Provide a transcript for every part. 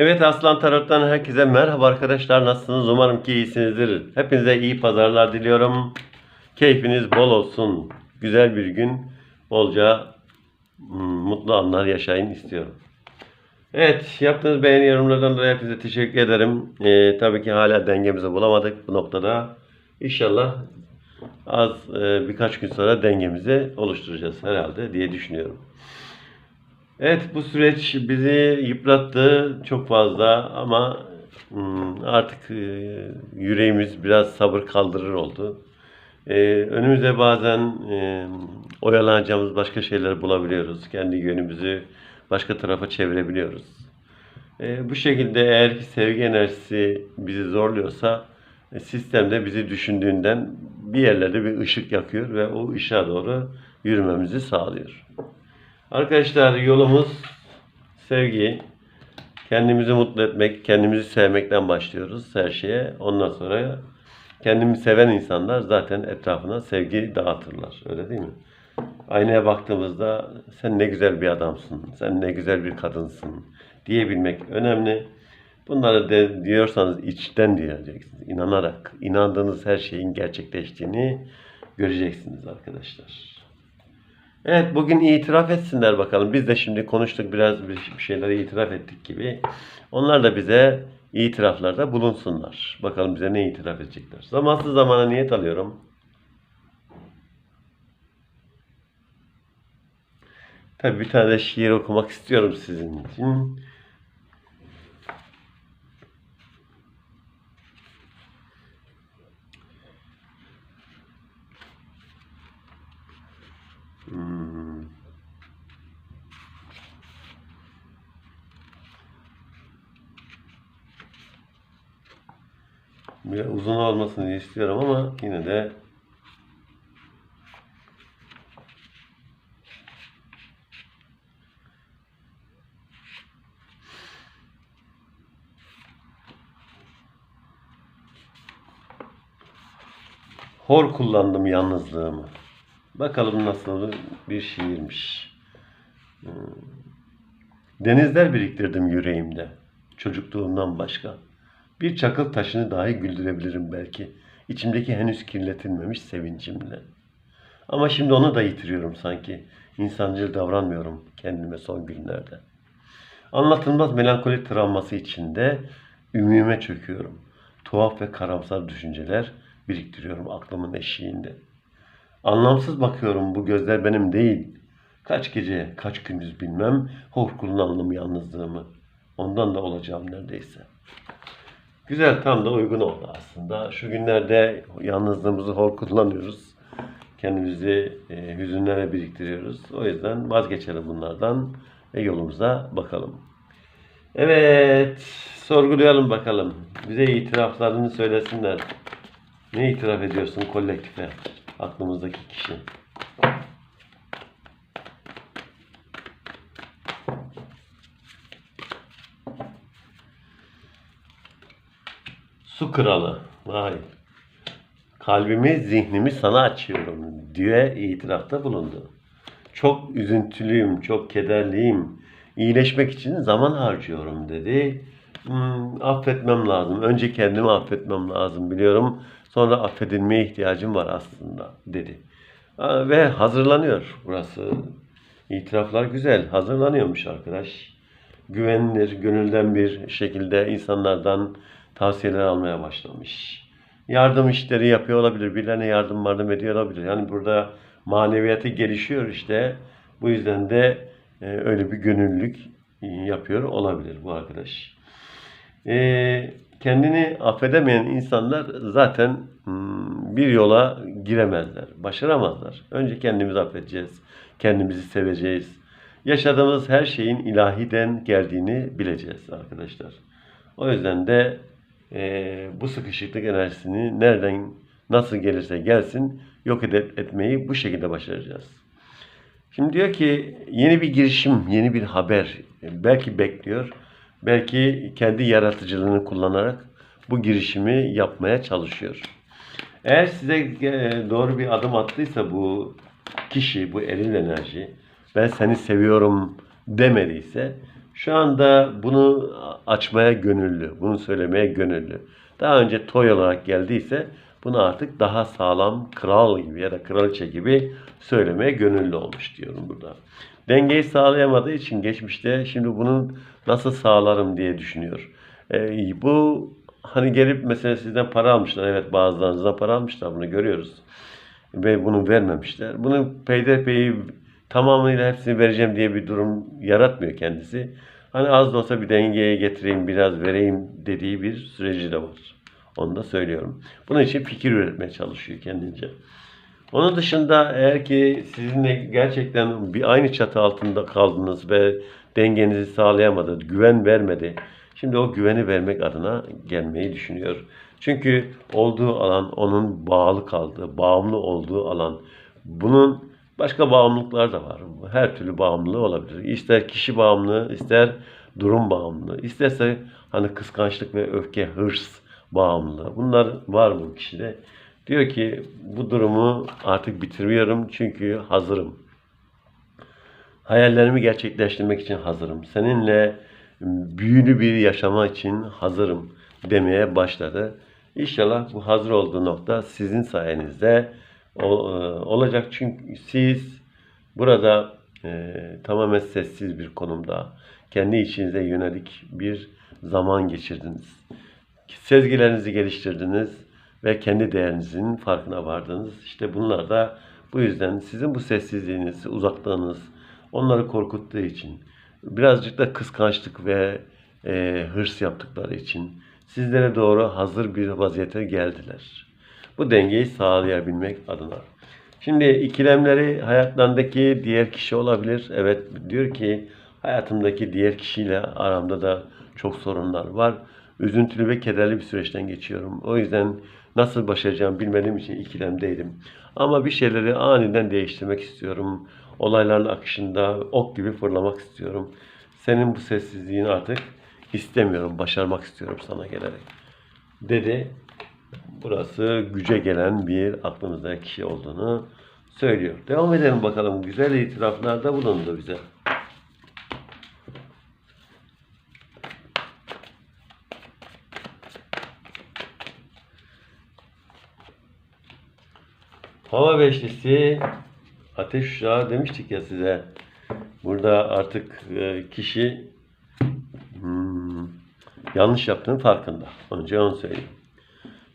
Evet Aslan Tarot'tan herkese merhaba arkadaşlar. Nasılsınız? Umarım ki iyisinizdir. Hepinize iyi pazarlar diliyorum. Keyfiniz bol olsun. Güzel bir gün, bolca hmm, mutlu anlar yaşayın istiyorum. Evet, yaptığınız beğeni yorumlardan dolayı hepinize teşekkür ederim. Ee, tabii ki hala dengemizi bulamadık bu noktada. İnşallah az e, birkaç gün sonra dengemizi oluşturacağız herhalde diye düşünüyorum. Evet bu süreç bizi yıprattı çok fazla ama hmm, artık e, yüreğimiz biraz sabır kaldırır oldu. E, önümüze bazen e, oyalanacağımız başka şeyler bulabiliyoruz. Kendi yönümüzü başka tarafa çevirebiliyoruz. Bu şekilde eğer ki sevgi enerjisi bizi zorluyorsa sistemde bizi düşündüğünden bir yerlerde bir ışık yakıyor ve o ışığa doğru yürümemizi sağlıyor. Arkadaşlar yolumuz sevgi, kendimizi mutlu etmek, kendimizi sevmekten başlıyoruz her şeye. Ondan sonra kendimi seven insanlar zaten etrafına sevgi dağıtırlar. Öyle değil mi? Aynaya baktığımızda sen ne güzel bir adamsın, sen ne güzel bir kadınsın diyebilmek önemli. Bunları de diyorsanız içten diyeceksiniz. İnanarak, inandığınız her şeyin gerçekleştiğini göreceksiniz arkadaşlar. Evet bugün itiraf etsinler bakalım. Biz de şimdi konuştuk biraz bir şeyleri itiraf ettik gibi. Onlar da bize itiraflarda bulunsunlar. Bakalım bize ne itiraf edecekler. Zamansız zamana niyet alıyorum. Tabii bir tane şiir okumak istiyorum sizin için. Hmm. Biraz uzun olmasını istiyorum ama yine de Hor kullandım yalnızlığımı. Bakalım nasıl bir şiirmiş. Hmm. Denizler biriktirdim yüreğimde. Çocukluğumdan başka. Bir çakıl taşını dahi güldürebilirim belki. İçimdeki henüz kirletilmemiş sevincimle. Ama şimdi onu da yitiriyorum sanki. İnsancıl davranmıyorum kendime son günlerde. Anlatılmaz melankoli travması içinde ümüme çöküyorum. Tuhaf ve karamsar düşünceler biriktiriyorum aklımın eşiğinde. Anlamsız bakıyorum bu gözler benim değil. Kaç gece, kaç gündüz bilmem hor kullandım yalnızlığımı. Ondan da olacağım neredeyse. Güzel tam da uygun oldu aslında. Şu günlerde yalnızlığımızı hor kullanıyoruz. Kendimizi e, hüzünlere biriktiriyoruz. O yüzden vazgeçelim bunlardan ve yolumuza bakalım. Evet, sorgulayalım bakalım. Bize itiraflarını söylesinler. Ne itiraf ediyorsun kolektife? Aklımızdaki kişi. Su kralı. Vay. Kalbimi, zihnimi sana açıyorum diye itirafta bulundu. Çok üzüntülüyüm, çok kederliyim. İyileşmek için zaman harcıyorum dedi. Hmm, affetmem lazım. Önce kendimi affetmem lazım biliyorum. Sonra affedilmeye ihtiyacım var aslında dedi. Ve hazırlanıyor burası. İtiraflar güzel. Hazırlanıyormuş arkadaş. Güvenilir, gönülden bir şekilde insanlardan tavsiyeler almaya başlamış. Yardım işleri yapıyor olabilir. Birilerine yardım yardım ediyor olabilir. Yani burada maneviyatı gelişiyor işte. Bu yüzden de e, öyle bir gönüllülük e, yapıyor olabilir bu arkadaş. E, kendini affedemeyen insanlar zaten hmm, bir yola giremezler, başaramazlar. Önce kendimizi affedeceğiz, kendimizi seveceğiz. Yaşadığımız her şeyin ilahiden geldiğini bileceğiz arkadaşlar. O yüzden de e, bu sıkışıklık enerjisini nereden nasıl gelirse gelsin yok ed- etmeyi bu şekilde başaracağız. Şimdi diyor ki yeni bir girişim, yeni bir haber e, belki bekliyor. Belki kendi yaratıcılığını kullanarak bu girişimi yapmaya çalışıyor. Eğer size e, doğru bir adım attıysa bu kişi, bu eril enerji, ben seni seviyorum demediyse Şu anda bunu açmaya gönüllü, bunu söylemeye gönüllü. Daha önce toy olarak geldiyse bunu artık daha sağlam kral gibi ya da kraliçe gibi söylemeye gönüllü olmuş diyorum burada. Dengeyi sağlayamadığı için geçmişte şimdi bunun nasıl sağlarım diye düşünüyor. Ee, bu hani gelip mesela sizden para almışlar. Evet bazılarınızdan para almışlar bunu görüyoruz. Ve bunu vermemişler. Bunu peyderpeyi tamamıyla hepsini vereceğim diye bir durum yaratmıyor kendisi. Hani az da olsa bir dengeye getireyim, biraz vereyim dediği bir süreci de var. Onu da söylüyorum. Bunun için fikir üretmeye çalışıyor kendince. Onun dışında eğer ki sizinle gerçekten bir aynı çatı altında kaldınız ve dengenizi sağlayamadı, güven vermedi. Şimdi o güveni vermek adına gelmeyi düşünüyor. Çünkü olduğu alan onun bağlı kaldığı, bağımlı olduğu alan. Bunun başka bağımlılıklar da var. Her türlü bağımlılığı olabilir. İster kişi bağımlılığı, ister durum bağımlılığı, isterse hani kıskançlık ve öfke, hırs bağımlılığı. Bunlar var bu kişide. Diyor ki bu durumu artık bitirmiyorum çünkü hazırım. Hayallerimi gerçekleştirmek için hazırım. Seninle büyülü bir yaşama için hazırım demeye başladı. İnşallah bu hazır olduğu nokta sizin sayenizde e, olacak. Çünkü siz burada e, tamamen sessiz bir konumda kendi içinize yönelik bir zaman geçirdiniz. Sezgilerinizi geliştirdiniz ve kendi değerinizin farkına vardınız. İşte bunlar da bu yüzden sizin bu sessizliğiniz, uzaklığınız onları korkuttuğu için birazcık da kıskançlık ve e, hırs yaptıkları için sizlere doğru hazır bir vaziyete geldiler. Bu dengeyi sağlayabilmek adına. Şimdi ikilemleri hayatlarındaki diğer kişi olabilir. Evet diyor ki hayatımdaki diğer kişiyle aramda da çok sorunlar var. Üzüntülü ve kederli bir süreçten geçiyorum. O yüzden nasıl başaracağımı bilmediğim için ikilemdeydim. Ama bir şeyleri aniden değiştirmek istiyorum. Olayların akışında ok gibi fırlamak istiyorum. Senin bu sessizliğini artık istemiyorum. Başarmak istiyorum sana gelerek. Dedi. Burası güce gelen bir aklımızda kişi olduğunu söylüyor. Devam edelim bakalım. Güzel itiraflarda bulundu bize. Hava beşlisi ateş uşağı demiştik ya size. Burada artık e, kişi hmm, yanlış yaptığının farkında. Önce onu söyleyeyim.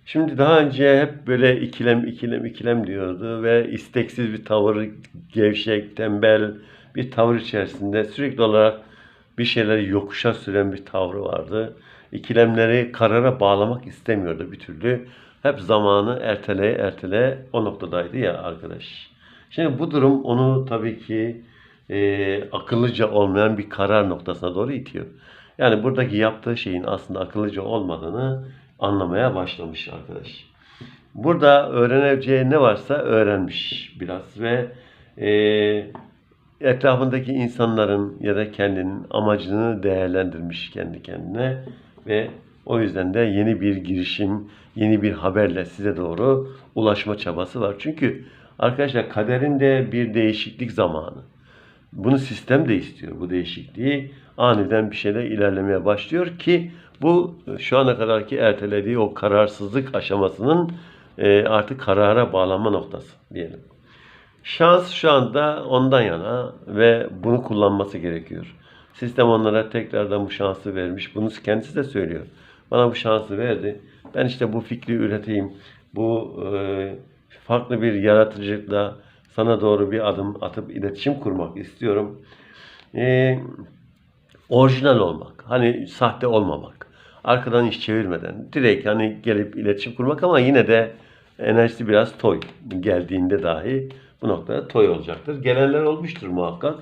Şimdi daha önce hep böyle ikilem ikilem ikilem diyordu ve isteksiz bir tavır, gevşek, tembel bir tavır içerisinde sürekli olarak bir şeyleri yokuşa süren bir tavrı vardı. İkilemleri karara bağlamak istemiyordu bir türlü. Hep zamanı erteleye erteleye o noktadaydı ya arkadaş. Şimdi bu durum onu tabii ki e, akıllıca olmayan bir karar noktasına doğru itiyor. Yani buradaki yaptığı şeyin aslında akıllıca olmadığını anlamaya başlamış arkadaş. Burada öğreneceği ne varsa öğrenmiş biraz ve e, etrafındaki insanların ya da kendinin amacını değerlendirmiş kendi kendine ve o yüzden de yeni bir girişim, yeni bir haberle size doğru ulaşma çabası var. Çünkü arkadaşlar kaderin de bir değişiklik zamanı. Bunu sistem de istiyor bu değişikliği. Aniden bir şeyler ilerlemeye başlıyor ki bu şu ana kadarki ertelediği o kararsızlık aşamasının e, artık karara bağlanma noktası diyelim. Şans şu anda ondan yana ve bunu kullanması gerekiyor. Sistem onlara tekrardan bu şansı vermiş. Bunu kendisi de söylüyor. Bana bu şansı verdi. Ben işte bu fikri üreteyim. Bu e, farklı bir yaratıcılıkla sana doğru bir adım atıp iletişim kurmak istiyorum. E, orijinal olmak. Hani sahte olmamak. Arkadan iş çevirmeden. Direkt hani gelip iletişim kurmak ama yine de enerjisi biraz toy. Geldiğinde dahi bu noktada toy olacaktır. Gelenler olmuştur muhakkak.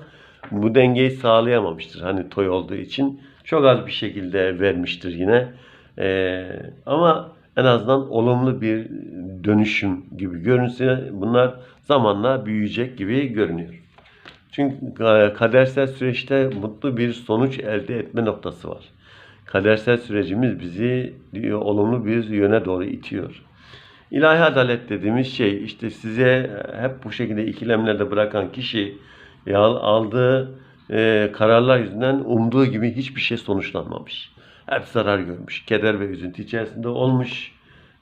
Bu dengeyi sağlayamamıştır. Hani toy olduğu için çok az bir şekilde vermiştir yine. Ee, ama en azından olumlu bir dönüşüm gibi görünse bunlar zamanla büyüyecek gibi görünüyor. Çünkü e, kadersel süreçte mutlu bir sonuç elde etme noktası var. Kadersel sürecimiz bizi diyor, olumlu bir yöne doğru itiyor. İlahi adalet dediğimiz şey işte size hep bu şekilde ikilemlerde bırakan kişi aldığı e, kararlar yüzünden umduğu gibi hiçbir şey sonuçlanmamış. Hep zarar görmüş. Keder ve üzüntü içerisinde olmuş.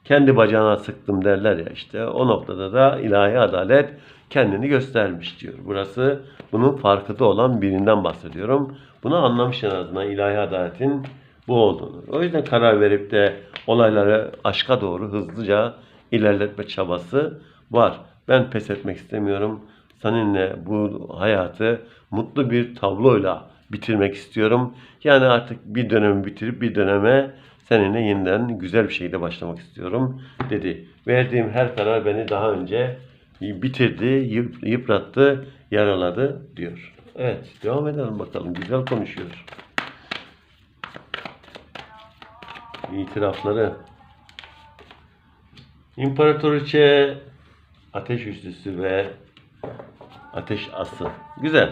Kendi bacağına sıktım derler ya işte. O noktada da ilahi adalet kendini göstermiş diyor. Burası bunun farkında olan birinden bahsediyorum. Bunu anlamış en azından ilahi adaletin bu olduğunu. O yüzden karar verip de olayları aşka doğru hızlıca ilerletme çabası var. Ben pes etmek istemiyorum. Seninle bu hayatı mutlu bir tabloyla bitirmek istiyorum. Yani artık bir dönemi bitirip bir döneme seninle yeniden güzel bir şekilde başlamak istiyorum dedi. Verdiğim her karar beni daha önce bitirdi, yıp- yıprattı, yaraladı diyor. Evet, devam edelim bakalım. Güzel konuşuyor. İtirafları. İmparatoriçe ateş üçlüsü ve ateş ası. Güzel.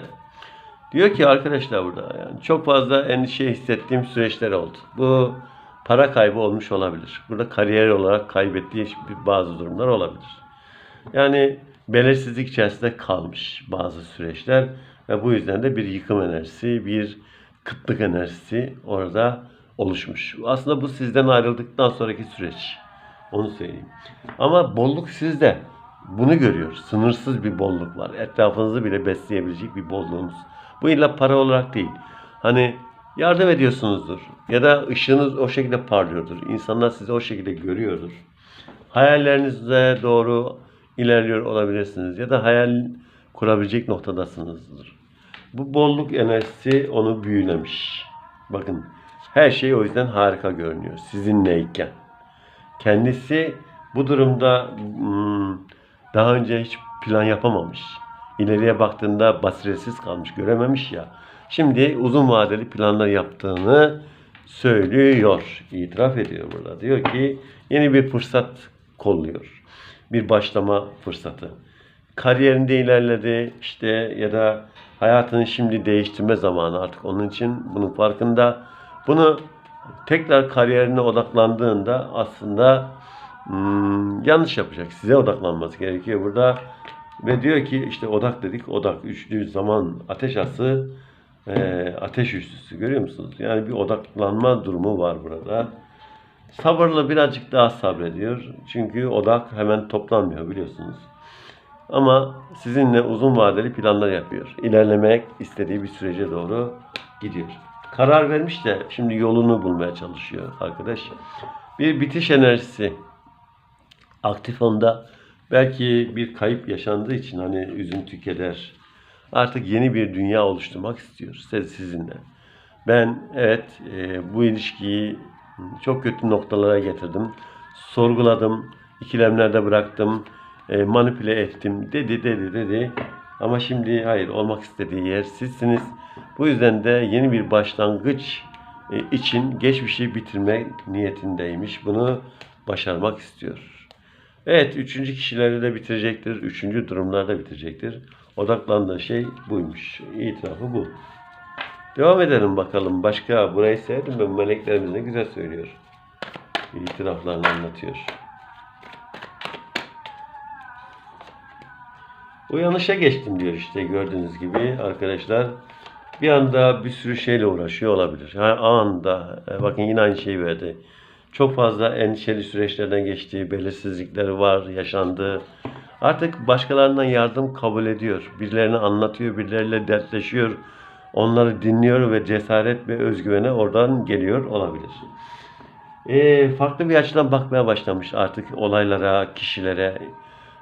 Diyor ki arkadaşlar burada yani çok fazla endişe hissettiğim süreçler oldu. Bu para kaybı olmuş olabilir. Burada kariyer olarak kaybettiği bazı durumlar olabilir. Yani belirsizlik içerisinde kalmış bazı süreçler ve bu yüzden de bir yıkım enerjisi, bir kıtlık enerjisi orada oluşmuş. Aslında bu sizden ayrıldıktan sonraki süreç. Onu söyleyeyim. Ama bolluk sizde. Bunu görüyor. Sınırsız bir bolluk var. Etrafınızı bile besleyebilecek bir bolluğunuz. Bu illa para olarak değil. Hani yardım ediyorsunuzdur. Ya da ışığınız o şekilde parlıyordur. İnsanlar sizi o şekilde görüyordur. Hayallerinize doğru ilerliyor olabilirsiniz. Ya da hayal kurabilecek noktadasınızdır. Bu bolluk enerjisi onu büyülemiş. Bakın her şey o yüzden harika görünüyor. Sizinleyken. Kendisi bu durumda hmm, daha önce hiç plan yapamamış. İleriye baktığında basiretsiz kalmış, görememiş ya. Şimdi uzun vadeli planlar yaptığını söylüyor, itiraf ediyor burada. Diyor ki yeni bir fırsat kolluyor. Bir başlama fırsatı. Kariyerinde ilerledi işte ya da hayatını şimdi değiştirme zamanı artık onun için bunun farkında. Bunu tekrar kariyerine odaklandığında aslında hmm, yanlış yapacak. Size odaklanması gerekiyor burada. Ve diyor ki işte odak dedik odak. Üçlü zaman ateş ası eee, ateş üçlüsü görüyor musunuz? Yani bir odaklanma durumu var burada. Sabırlı birazcık daha sabrediyor. Çünkü odak hemen toplanmıyor biliyorsunuz. Ama sizinle uzun vadeli planlar yapıyor. İlerlemek istediği bir sürece doğru gidiyor. Karar vermiş de şimdi yolunu bulmaya çalışıyor arkadaş. Bir bitiş enerjisi aktif onda. Belki bir kayıp yaşandığı için hani üzüntü, keder. Artık yeni bir dünya oluşturmak istiyor siz- sizinle. Ben evet e, bu ilişkiyi çok kötü noktalara getirdim. Sorguladım, ikilemlerde bıraktım, e, manipüle ettim dedi dedi dedi. Ama şimdi hayır olmak istediği yer sizsiniz. Bu yüzden de yeni bir başlangıç e, için geçmişi bitirmek niyetindeymiş. Bunu başarmak istiyor. Evet, üçüncü kişileri de bitirecektir. Üçüncü durumlarda bitirecektir. Odaklandığı şey buymuş. İtirafı bu. Devam edelim bakalım. Başka burayı sevdim ben. Meleklerimiz ne güzel söylüyor. İtiraflarını anlatıyor. Uyanışa geçtim diyor işte gördüğünüz gibi arkadaşlar. Bir anda bir sürü şeyle uğraşıyor olabilir. Ha, anında e, bakın yine aynı şeyi verdi. Çok fazla endişeli süreçlerden geçtiği, belirsizlikleri var, yaşandı. Artık başkalarından yardım kabul ediyor. Birilerine anlatıyor, birileriyle dertleşiyor. Onları dinliyor ve cesaret ve özgüvene oradan geliyor olabilir. E, farklı bir açıdan bakmaya başlamış artık olaylara, kişilere,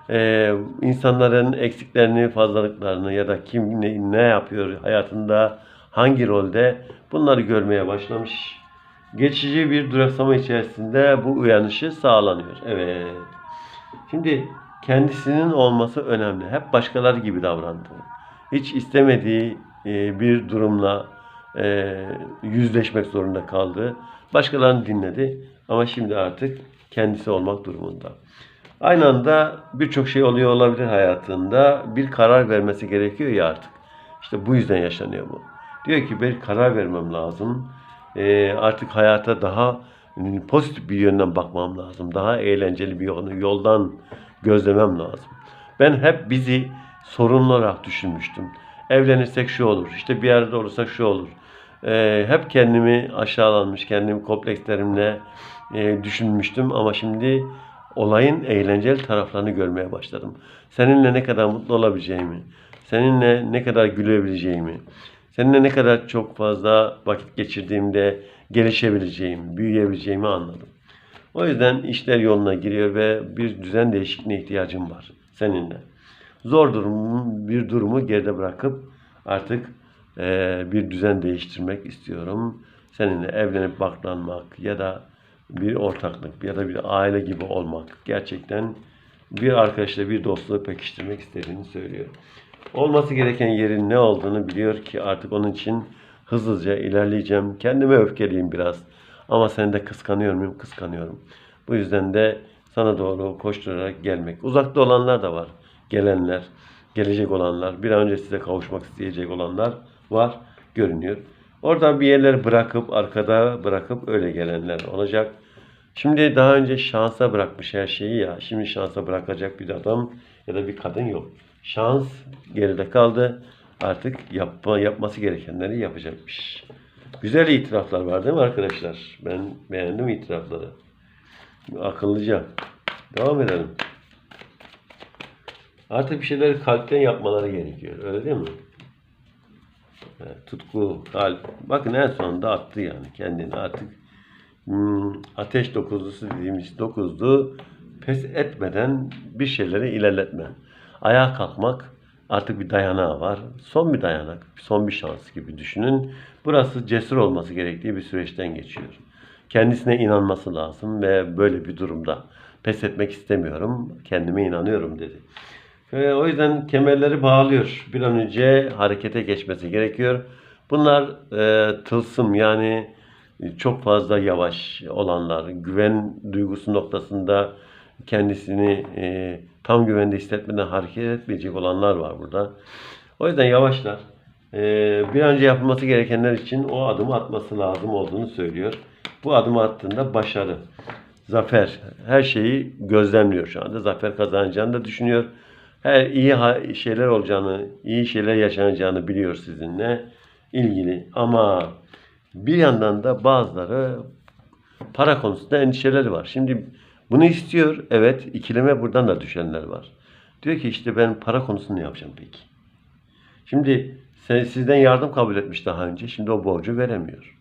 e, insanların eksiklerini, fazlalıklarını ya da kim ne, ne yapıyor hayatında, hangi rolde bunları görmeye başlamış. Geçici bir duraksama içerisinde bu uyanışı sağlanıyor. Evet. Şimdi kendisinin olması önemli. Hep başkaları gibi davrandı. Hiç istemediği e, bir durumla e, yüzleşmek zorunda kaldı. Başkalarını dinledi ama şimdi artık kendisi olmak durumunda. Aynı anda birçok şey oluyor olabilir hayatında. Bir karar vermesi gerekiyor ya artık. İşte bu yüzden yaşanıyor bu. Diyor ki bir karar vermem lazım. Ee, artık hayata daha e, pozitif bir yönden bakmam lazım. Daha eğlenceli bir yol- yoldan gözlemem lazım. Ben hep bizi sorunlu olarak düşünmüştüm. evlenirsek şu olur, işte bir arada olursak şu olur. Ee, hep kendimi aşağılanmış, kendimi komplekslerimle e, düşünmüştüm ama şimdi olayın eğlenceli taraflarını görmeye başladım. Seninle ne kadar mutlu olabileceğimi, seninle ne kadar gülebileceğimi, seninle ne kadar çok fazla vakit geçirdiğimde gelişebileceğimi, büyüyebileceğimi anladım. O yüzden işler yoluna giriyor ve bir düzen değişikliğine ihtiyacım var seninle. Zor durum, bir durumu geride bırakıp artık eee, bir düzen değiştirmek istiyorum. Seninle evlenip baklanmak ya da bir ortaklık ya da bir aile gibi olmak gerçekten bir arkadaşla bir dostluğu pekiştirmek istediğini söylüyor. Olması gereken yerin ne olduğunu biliyor ki artık onun için hızlıca ilerleyeceğim. Kendime öfkeliyim biraz. Ama seni de kıskanıyor muyum? Kıskanıyorum. Bu yüzden de sana doğru koşturarak gelmek. Uzakta olanlar da var. Gelenler, gelecek olanlar, bir an önce size kavuşmak isteyecek olanlar var, görünüyor. Oradan bir yerler bırakıp, arkada bırakıp öyle gelenler olacak. Şimdi daha önce şansa bırakmış her şeyi ya. Şimdi şansa bırakacak bir adam ya da bir kadın yok. Şans geride kaldı. Artık yapma, yapması gerekenleri yapacakmış. Güzel itiraflar var değil mi arkadaşlar? Ben beğendim itirafları. Akıllıca. Devam edelim. Artık bir şeyleri kalpten yapmaları gerekiyor. Öyle değil mi? Tutku, kalp. Bakın en sonunda attı yani kendini artık. Hmm, ateş dokuzlusu dediğimiz dokuzlu pes etmeden bir şeyleri ilerletme. Ayağa kalkmak artık bir dayanağı var. Son bir dayanak, son bir şans gibi düşünün. Burası cesur olması gerektiği bir süreçten geçiyor. Kendisine inanması lazım ve böyle bir durumda pes etmek istemiyorum, kendime inanıyorum dedi. Ve o yüzden kemerleri bağlıyor. Bir an önce harekete geçmesi gerekiyor. Bunlar e, tılsım yani çok fazla yavaş olanlar, güven duygusu noktasında kendisini e, tam güvende hissetmeden hareket etmeyecek olanlar var burada. O yüzden yavaşlar. E, bir önce yapılması gerekenler için o adımı atması lazım olduğunu söylüyor. Bu adımı attığında başarı, zafer, her şeyi gözlemliyor şu anda. Zafer kazanacağını da düşünüyor. Her iyi şeyler olacağını, iyi şeyler yaşanacağını biliyor sizinle ilgili. Ama bir yandan da bazıları para konusunda endişeleri var. Şimdi bunu istiyor. Evet, ikileme buradan da düşenler var. Diyor ki işte ben para konusunu ne yapacağım peki? Şimdi sen, sizden yardım kabul etmiş daha önce. Şimdi o borcu veremiyor.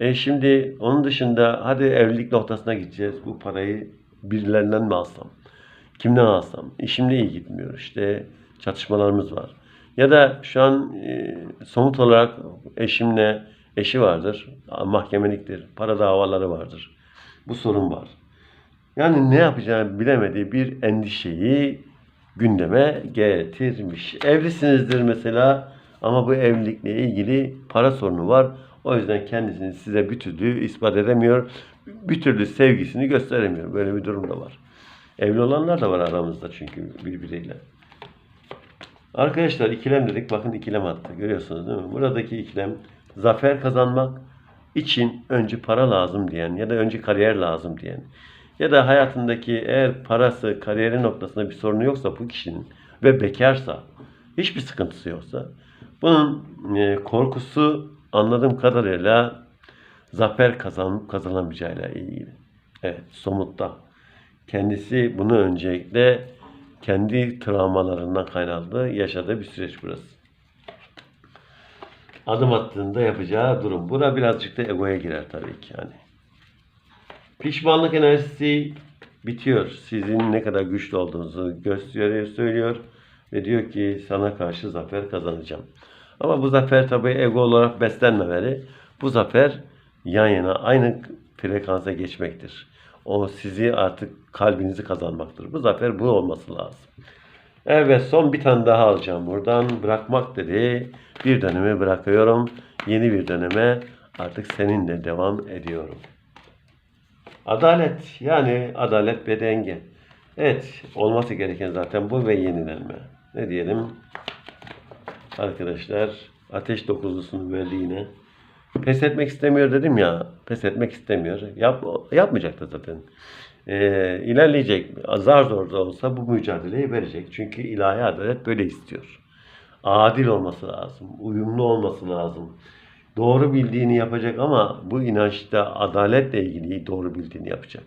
E şimdi onun dışında hadi evlilik noktasına gideceğiz. Bu parayı birilerinden mi alsam? Kimden alsam? İşimde iyi gitmiyor. İşte çatışmalarımız var. Ya da şu an e, somut olarak eşimle eşi vardır. Mahkemeliktir. Para davaları vardır. Bu sorun var. Yani ne yapacağını bilemediği bir endişeyi gündeme getirmiş. Evlisinizdir mesela ama bu evlilikle ilgili para sorunu var. O yüzden kendisini size bir türlü ispat edemiyor. Bir türlü sevgisini gösteremiyor. Böyle bir durum da var. Evli olanlar da var aramızda çünkü birbiriyle. Arkadaşlar ikilem dedik. Bakın ikilem attı. Görüyorsunuz değil mi? Buradaki ikilem zafer kazanmak için önce para lazım diyen ya da önce kariyer lazım diyen ya da hayatındaki eğer parası, kariyeri noktasında bir sorunu yoksa bu kişinin ve bekarsa, hiçbir sıkıntısı yoksa bunun e, korkusu anladığım kadarıyla zafer kazanıp kazanamayacağıyla ilgili. Evet, somutta. Kendisi bunu öncelikle kendi travmalarından kaynaklı yaşadığı bir süreç burası. Adım attığında yapacağı durum. Buna birazcık da egoya girer tabii ki yani. Pişmanlık enerjisi bitiyor. Sizin ne kadar güçlü olduğunuzu gösteriyor, söylüyor ve diyor ki sana karşı zafer kazanacağım. Ama bu zafer tabii ego olarak beslenmemeli. Bu zafer yan yana aynı frekansa geçmektir. O sizi artık kalbinizi kazanmaktır. Bu zafer bu olması lazım. Evet son bir tane daha alacağım buradan. Bırakmak dedi. Bir dönemi bırakıyorum. Yeni bir döneme artık seninle devam ediyorum. Adalet yani adalet ve denge. Evet olması gereken zaten bu ve yenilenme. Ne diyelim? Arkadaşlar ateş dokuzlusunu verdi. Pes etmek istemiyor dedim ya. Pes etmek istemiyor. Yap, yapmayacak da zaten. Ee, ilerleyecek. Zar zor da olsa bu mücadeleyi verecek. Çünkü ilahi adalet böyle istiyor. adil olması lazım, uyumlu olması lazım. Doğru bildiğini yapacak ama bu inançta adaletle ilgili doğru bildiğini yapacak.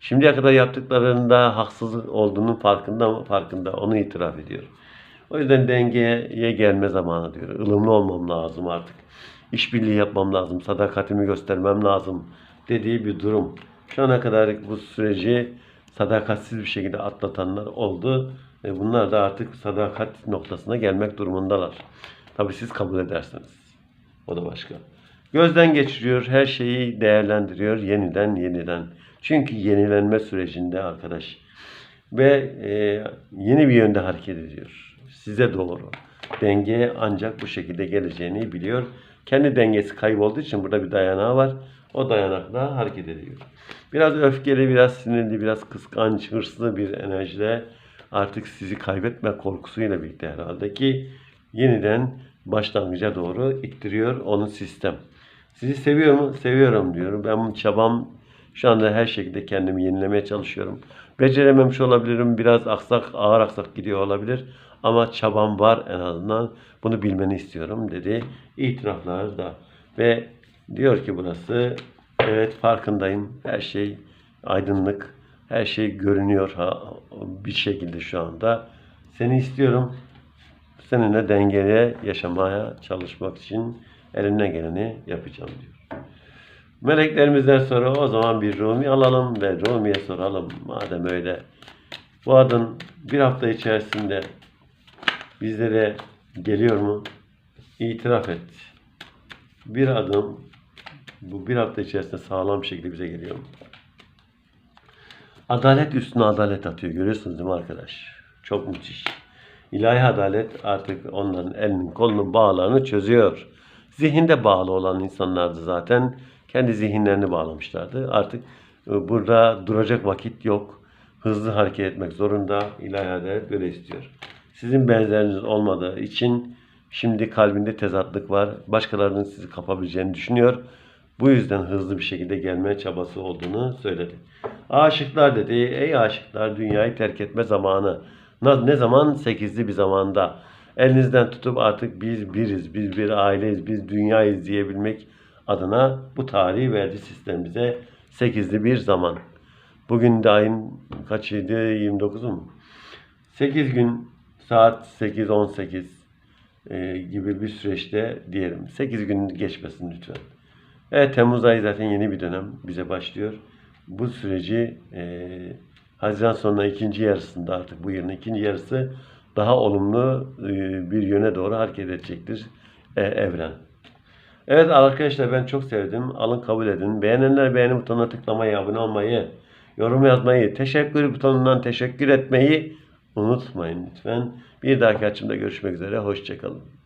Şimdiye kadar yaptıklarında haksızlık olduğunun farkında? Farkında. Onu itiraf ediyor. O yüzden dengeye gelme zamanı diyor. Ilımlı olmam lazım artık. İşbirliği yapmam lazım. Sadakatimi göstermem lazım dediği bir durum. Şu ana kadar bu süreci sadakatsiz bir şekilde atlatanlar oldu. Bunlar da artık sadakat noktasına gelmek durumundalar. Tabii siz kabul edersiniz. O da başka. Gözden geçiriyor, her şeyi değerlendiriyor yeniden yeniden. Çünkü yenilenme sürecinde arkadaş ve e, yeni bir yönde hareket ediyor. Size doğru. Denge ancak bu şekilde geleceğini biliyor. Kendi dengesi kaybolduğu için burada bir dayanağı var. O dayanakla hareket ediyor. Biraz öfkeli, biraz sinirli, biraz kıskanç, hırslı bir enerjiyle artık sizi kaybetme korkusuyla birlikte herhalde ki yeniden başlangıca doğru ittiriyor onun sistem. Sizi seviyor mu? Seviyorum diyorum. Ben bu çabam şu anda her şekilde kendimi yenilemeye çalışıyorum. Becerememiş olabilirim. Biraz aksak, ağır aksak gidiyor olabilir. Ama çabam var en azından. Bunu bilmeni istiyorum dedi. İtiraflar da. Ve diyor ki burası evet farkındayım. Her şey aydınlık. Her şey görünüyor ha, bir şekilde şu anda. Seni istiyorum. Seninle dengeli yaşamaya çalışmak için elimden geleni yapacağım diyor. Meleklerimizden sonra o zaman bir Rumi alalım ve Rumi'ye soralım. Madem öyle bu adın bir hafta içerisinde bizlere geliyor mu? İtiraf et. Bir adım bu bir hafta içerisinde sağlam bir şekilde bize geliyor mu? Adalet üstüne adalet atıyor. Görüyorsunuz değil mi arkadaş? Çok müthiş. İlahi adalet artık onların elinin kolunun bağlarını çözüyor. Zihinde bağlı olan insanlardı zaten. Kendi zihinlerini bağlamışlardı. Artık e, burada duracak vakit yok. Hızlı hareket etmek zorunda. İlahi adalet böyle istiyor. Sizin benzeriniz olmadığı için şimdi kalbinde tezatlık var. Başkalarının sizi kapabileceğini düşünüyor. Bu yüzden hızlı bir şekilde gelme çabası olduğunu söyledi. Aşıklar dedi, ey aşıklar dünyayı terk etme zamanı. Ne zaman? Sekizli bir zamanda. Elinizden tutup artık biz biriz, biz bir aileyiz, biz dünyayız diyebilmek adına bu tarihi verdi sistem bize. Sekizli bir zaman. Bugün de ayın kaçıydı? 29'u mu? 8 gün saat 8-18 e, gibi bir süreçte diyelim. 8 gün geçmesin lütfen. Evet Temmuz ayı zaten yeni bir dönem bize başlıyor. Bu süreci e, Haziran sonuna ikinci yarısında artık bu yılın ikinci yarısı daha olumlu e, bir yöne doğru hareket edecektir e, evren. Evet arkadaşlar ben çok sevdim. Alın kabul edin. Beğenenler beğeni butonuna tıklamayı, abone olmayı, yorum yazmayı, teşekkür butonundan teşekkür etmeyi unutmayın lütfen. Bir dahaki açımda görüşmek üzere. Hoşçakalın.